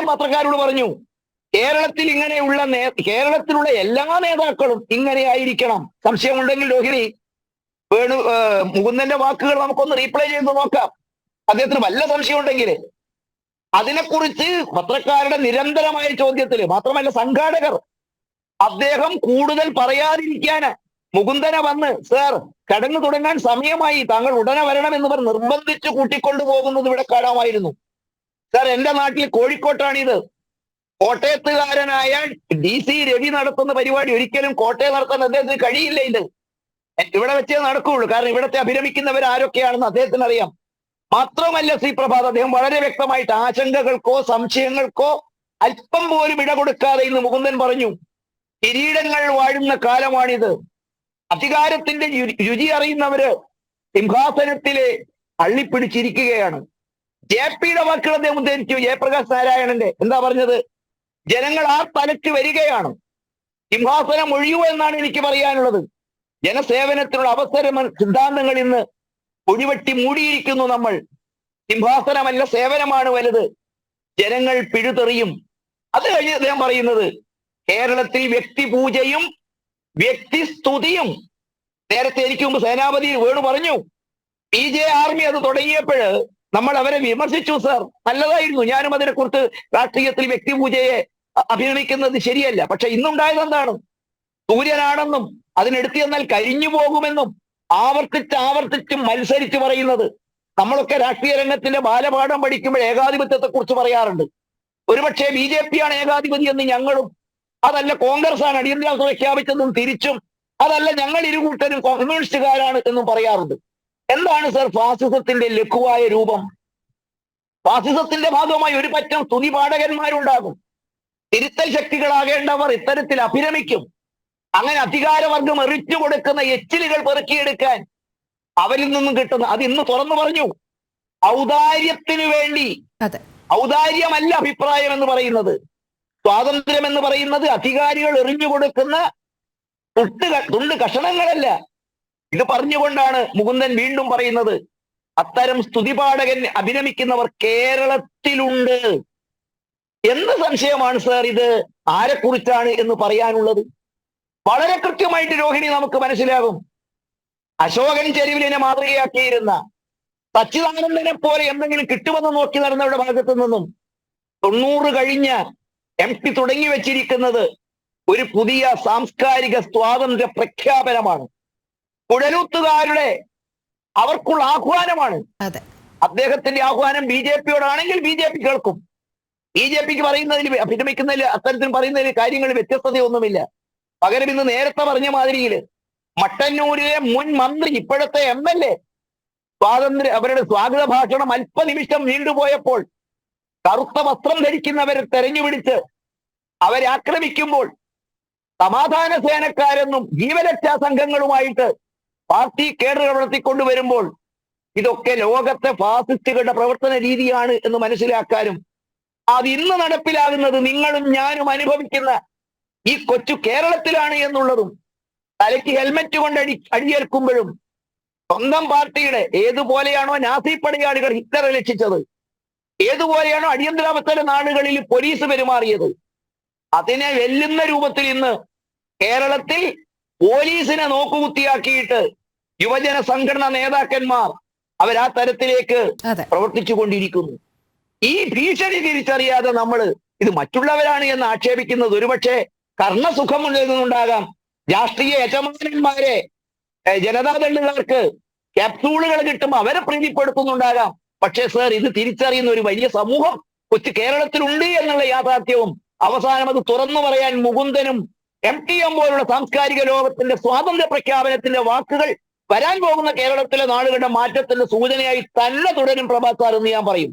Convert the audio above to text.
അദ്ദേഹം പത്രക്കാരോട് പറഞ്ഞു കേരളത്തിൽ ഇങ്ങനെയുള്ള നേ കേരളത്തിലുള്ള എല്ലാ നേതാക്കളും ഇങ്ങനെ ആയിരിക്കണം സംശയമുണ്ടെങ്കിൽ രോഹിണി വേണു മുകുന്ദന്റെ വാക്കുകൾ നമുക്കൊന്ന് റീപ്ലൈ ചെയ്ത് നോക്കാം. അദ്ദേഹത്തിന് വല്ല സംശയം ഉണ്ടെങ്കിൽ അതിനെക്കുറിച്ച് പത്രക്കാരുടെ നിരന്തരമായ ചോദ്യത്തിൽ മാത്രമല്ല സംഘാടകർ അദ്ദേഹം കൂടുതൽ പറയാതിരിക്കാന് മുകുന്ദനെ വന്ന് സർ ചടങ്ങ് തുടങ്ങാൻ സമയമായി താങ്കൾ ഉടനെ വരണം എന്ന് പറഞ്ഞ് നിർബന്ധിച്ച് കൂട്ടിക്കൊണ്ടു പോകുന്നത് ഇവിടെ കാണാമായിരുന്നു. സർ എന്റെ നാട്ടിൽ കോഴിക്കോട്ടാണിത്. കോട്ടയത്തുകാരനായ ഡി സി രവി നടത്തുന്ന പരിപാടി ഒരിക്കലും കോട്ടയം നടത്താൻ അദ്ദേഹത്തിന് കഴിയില്ല ഇത്. ഇവിടെ വെച്ചേ നടക്കുകയുള്ളൂ കാരണം ഇവിടത്തെ അഭിരമിക്കുന്നവർ ആരൊക്കെയാണെന്ന് അദ്ദേഹത്തിന് അറിയാം മാത്രമല്ല ശ്രീ പ്രഭാത് അദ്ദേഹം വളരെ വ്യക്തമായിട്ട് ആശങ്കകൾക്കോ സംശയങ്ങൾക്കോ അല്പം പോലും ഇട കൊടുക്കാതെ ഇന്ന് മുകുന്ദൻ പറഞ്ഞു കിരീടങ്ങൾ വാഴുന്ന കാലമാണിത്. അധികാരത്തിന്റെ രുചി അറിയുന്നവര് സിംഹാസനത്തിലെ അള്ളിപ്പിടിച്ചിരിക്കുകയാണ് ജെ പിയുടെ വാക്കുകൾ അദ്ദേഹം ഉദ്ധരിച്ചു ജയപ്രകാശ് നാരായണന്റെ എന്താ പറഞ്ഞത്? ജനങ്ങൾ ആ തലക്ക് വരികയാണ്. സിംഹാസനം ഒഴിയൂ എന്നാണ് എനിക്ക് പറയാനുള്ളത്. ജനസേവനത്തിനുള്ള അവസരം സിദ്ധാന്തങ്ങൾ ഇന്ന് ഒഴിവെട്ടി മൂടിയിരിക്കുന്നു നമ്മൾ. സിംഹാസനമല്ല സേവനമാണ് വലുത്. ജനങ്ങൾ പിഴുതെറിയും. അത് കഴിഞ്ഞ് അദ്ദേഹം പറയുന്നത് കേരളത്തിൽ വ്യക്തി പൂജയും വ്യക്തി സ്തുതിയും. നേരത്തെ എനിക്ക് മുമ്പ് സേനാപതി വേണു പറഞ്ഞു. ബി ജെ ആർമി അത് തുടങ്ങിയപ്പോൾ നമ്മൾ അവരെ വിമർശിച്ചു സർ നല്ലതായിരുന്നു. ഞാനും അതിനെ കുറിച്ച് രാഷ്ട്രീയത്തിൽ വ്യക്തിപൂജയെ അഭിനയിക്കുന്നത് ശരിയല്ല. പക്ഷെ ഇന്നുണ്ടായത് എന്താണ്? സൂര്യനാണെന്നും അതിനെടുത്തു എന്നാൽ കരിഞ്ഞു പോകുമെന്നും ആവർത്തിച്ച് ആവർത്തിച്ച് മത്സരിച്ച് പറയുന്നത്. നമ്മളൊക്കെ രാഷ്ട്രീയ രംഗത്തിന്റെ ബാലപാഠം പഠിക്കുമ്പോൾ ഏകാധിപത്യത്തെ കുറിച്ച് പറയാറുണ്ട്. ഒരുപക്ഷെ ബി ജെ പി ആണ് ഏകാധിപതി എന്ന് ഞങ്ങളും അതല്ല കോൺഗ്രസ് ആണ് അടിയന്തരാവസ്ഥ പ്രഖ്യാപിച്ചതും തിരിച്ചും അതല്ല ഞങ്ങൾ ഇരുകൂട്ടരും കമ്മ്യൂണിസ്റ്റുകാരാണ് എന്നും പറയാറുണ്ട്. എന്താണ് സർ ഫാസിസത്തിന്റെ ലഘുവായ രൂപം? ഫാസിസത്തിന്റെ ഭാഗമായി ഒരു പറ്റം സ്തുതിപാഠകന്മാരുണ്ടാകും തിരുത്തൽ ശക്തികളാകേണ്ടവർ ഇത്തരത്തിൽ അഭിരമിക്കും. അങ്ങനെ അധികാരവർഗം എറിച്ചു കൊടുക്കുന്ന എച്ചിലുകൾ പെറുക്കിയെടുക്കാൻ അവരിൽ നിന്നും കിട്ടുന്ന അത് ഇന്ന് തുറന്നു പറഞ്ഞു. ഔദാര്യത്തിനു വേണ്ടി. ഔദാര്യമല്ല അഭിപ്രായം എന്ന് പറയുന്നത്. സ്വാതന്ത്ര്യം എന്ന് പറയുന്നത് അധികാരികൾ എറിഞ്ഞു കൊടുക്കുന്ന തുണ്ട് കഷണങ്ങളല്ല. ഇത് പറഞ്ഞുകൊണ്ടാണ് മുകുന്ദൻ വീണ്ടും പറയുന്നത്. അത്തരം സ്തുതിപാഠകൻ അഭിനമിക്കുന്നവർ കേരളത്തിലുണ്ട്. എന്ത് സംശയമാണ് സർ ഇത്? ആരെക്കുറിച്ചാണ് എന്ന് പറയാനുള്ളത്? വളരെ കൃത്യമായിട്ട് രോഹിണി നമുക്ക് മനസ്സിലാകും. അശോകൻ ചെരുവിലിനെ മാതൃകയാക്കിയിരുന്ന സച്ചിദാനന്ദനെ പോലെ എന്തെങ്കിലും കിട്ടുമെന്ന് നോക്കി നടന്നവരുടെ ഭാഗത്തു നിന്നും തൊണ്ണൂറ് കഴിഞ്ഞ എം പി തുടങ്ങി വെച്ചിരിക്കുന്നത് ഒരു പുതിയ സാംസ്കാരിക സ്വാതന്ത്ര്യ പ്രഖ്യാപനമാണ്. കുഴലൂത്തുകാരുടെ അവർക്കുള്ള ആഹ്വാനമാണ്. അദ്ദേഹത്തിന്റെ ആഹ്വാനം ബി ജെ പിയോടാണെങ്കിൽ ബി ജെ പി കേൾക്കും. ബി ജെ പിക്ക് പറയുന്നതിൽ അഭിരമിക്കുന്നതിൽ അത്തരത്തിൽ പറയുന്നതിൽ കാര്യങ്ങൾ വ്യത്യസ്തതയൊന്നുമില്ല. പകരം ഇന്ന് നേരത്തെ പറഞ്ഞ മാതിരിയിൽ മട്ടന്നൂരിലെ മുൻ മന്ത്രി ഇപ്പോഴത്തെ എം എൽ എ സ്വാതന്ത്ര്യ അവരുടെ സ്വാഗത ഭാഷണം അല്പനിമിഷം നീണ്ടുപോയപ്പോൾ കറുത്ത വസ്ത്രം ധരിക്കുന്നവരെ തെരഞ്ഞുപിടിച്ച് അവരെ ആക്രമിക്കുമ്പോൾ സമാധാന സേനക്കാരെന്നും ജീവരക്ഷാ സംഘങ്ങളുമായിട്ട് പാർട്ടി കേഡർ വളർത്തിക്കൊണ്ട് വരുമ്പോൾ ഇതൊക്കെ ലോകത്തെ ഫാസിസ്റ്റുകളുടെ പ്രവർത്തന രീതിയാണ് എന്ന് മനസ്സിലാക്കാനും അത് ഇന്ന് നടപ്പിലാകുന്നത് നിങ്ങളും ഞാനും അനുഭവിക്കുന്ന ഈ കൊച്ചു കേരളത്തിലാണ് എന്നുള്ളതും തലയ്ക്ക് ഹെൽമെറ്റ് കൊണ്ട് അടി അടിയേൽക്കുമ്പോഴും സ്വന്തം പാർട്ടിയുടെ ഏതുപോലെയാണോ നാസി പടയാളികൾ ഹിറ്റ്ലറെ രക്ഷിച്ചത് ഏതുപോലെയാണോ അടിയന്തരാവസ്ഥയുടെ നാടുകളിൽ പോലീസ് പെരുമാറിയത് അതിനെ വെല്ലുന്ന രൂപത്തിൽ ഇന്ന് കേരളത്തിൽ പോലീസിനെ നോക്കുകുത്തിയാക്കിയിട്ട് യുവജന സംഘടനാ നേതാക്കന്മാർ അവർ ആ തരത്തിലേക്ക് പ്രവർത്തിച്ചു കൊണ്ടിരിക്കുന്നു. ഈ ഭീഷണി തിരിച്ചറിയാതെ നമ്മൾ ഇത് മറ്റുള്ളവരാണ് എന്ന് ആക്ഷേപിക്കുന്നത് ഒരുപക്ഷെ കർണസുഖം നിന്നുണ്ടാകാം. രാഷ്ട്രീയ യജമാനന്മാരെ ജനതാദളുകാർക്ക് ക്യാപ്സൂളുകൾ കിട്ടും അവരെ പ്രീതിപ്പെടുത്തുന്നുണ്ടാകാം. പക്ഷേ സർ ഇത് തിരിച്ചറിയുന്ന ഒരു വലിയ സമൂഹം കൊച്ചു കേരളത്തിലുണ്ട് എന്നുള്ള യാഥാർത്ഥ്യവും അവസാനം അത് തുറന്നു പറയാൻ മുകുന്ദനും എം ടി എം പോലുള്ള സാംസ്കാരിക ലോകത്തിന്റെ സ്വാതന്ത്ര്യ പ്രഖ്യാപനത്തിന്റെ വാക്കുകൾ വരാൻ പോകുന്ന കേരളത്തിലെ നാടുകളുടെ മാറ്റത്തിന്റെ സൂചനയായി തന്നെ തുടരും പ്രഭാസ് സാർ എന്ന് ഞാൻ പറയും.